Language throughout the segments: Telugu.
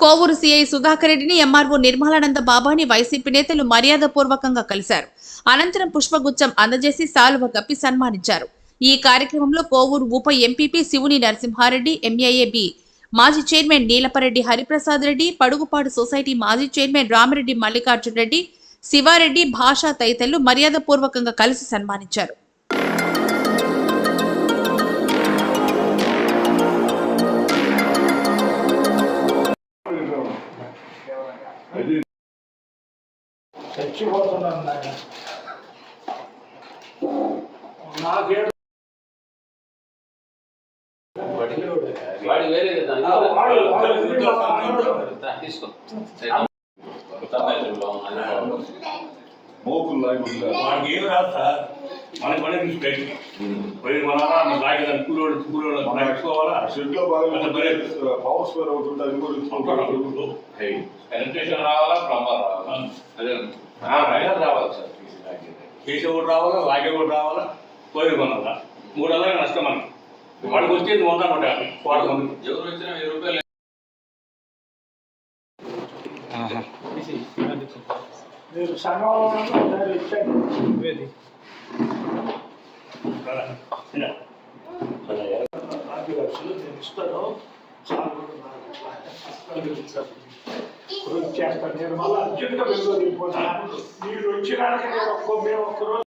కోవూరు సీఐ సుధాకర్ రెడ్డిని ఎంఆర్ఓ నిర్మలానంద బాబాని వైసీపీ నేతలు మర్యాదపూర్వకంగా కలిశారు. అనంతరం పుష్పగుచ్చం అందజేసి సాలువ కప్పి సన్మానించారు. ఈ కార్యక్రమంలో కోవూరు ఉప ఎంపీపీ శివుని నరసింహారెడ్డి ఎంఏఏబి మాజీ చైర్మన్ నీలపరెడ్డి హరిప్రసాద్ రెడ్డి పడుగుపాడు సొసైటీ మాజీ చైర్మన్ రామిరెడ్డి మల్లికార్జున్ రెడ్డి శివారెడ్డి భాషా తదితరులు మర్యాదపూర్వకంగా కలిసి సన్మానించారు. చచ్చిపోతున్నాను నాయన. నాకేడు వాడు వేరే. తీసుకో. మోకులు వాడికి ఏం రాదు సార్. మన పని నుంచి పెట్టి పోయి మన దాన్ని కూలోడు కూలోడు మనం పెట్టుకోవాలా? షెడ్లో బాగా పవర్ స్పేర్ ఉంటుంది అది కూడా. ఎలక్ట్రీషియన్ రావాలా? ప్లంబర్ రావాలా? అదే అయినా రావాలి సార్. చేసే కూడా రావాలా? లాగే కూడా రావాలా? పోయి కొనాలా? మూడు అలాగే నష్టం మనకి. వాడికి వచ్చేది వంద నూట యాభై ఎవరు వచ్చినా వెయ్యి రూపాయలు మీరు ఇచ్చాను కదా. ఇలా. నాకు లక్షలు నేను ఇస్తాను చాలు చేస్తాను నేను మళ్ళీ అర్జెంట్గా వెళ్ళి వెళ్ళిపోతాను మీరు వచ్చినాక నేను ఒక్క మేము ఒక్క రోజు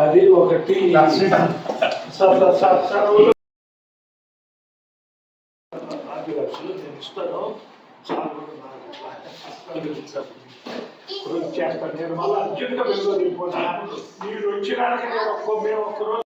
అది ఒకటి సార్ నాకు లక్షలు నేను ఇస్తాను చాలు చేస్తాను నేను మళ్ళీ అర్జెంట్గా వెళ్ళి వెళ్ళిపోతాను మీరు వచ్చినాక నేను ఒక్క మేము ఒక్కరోజు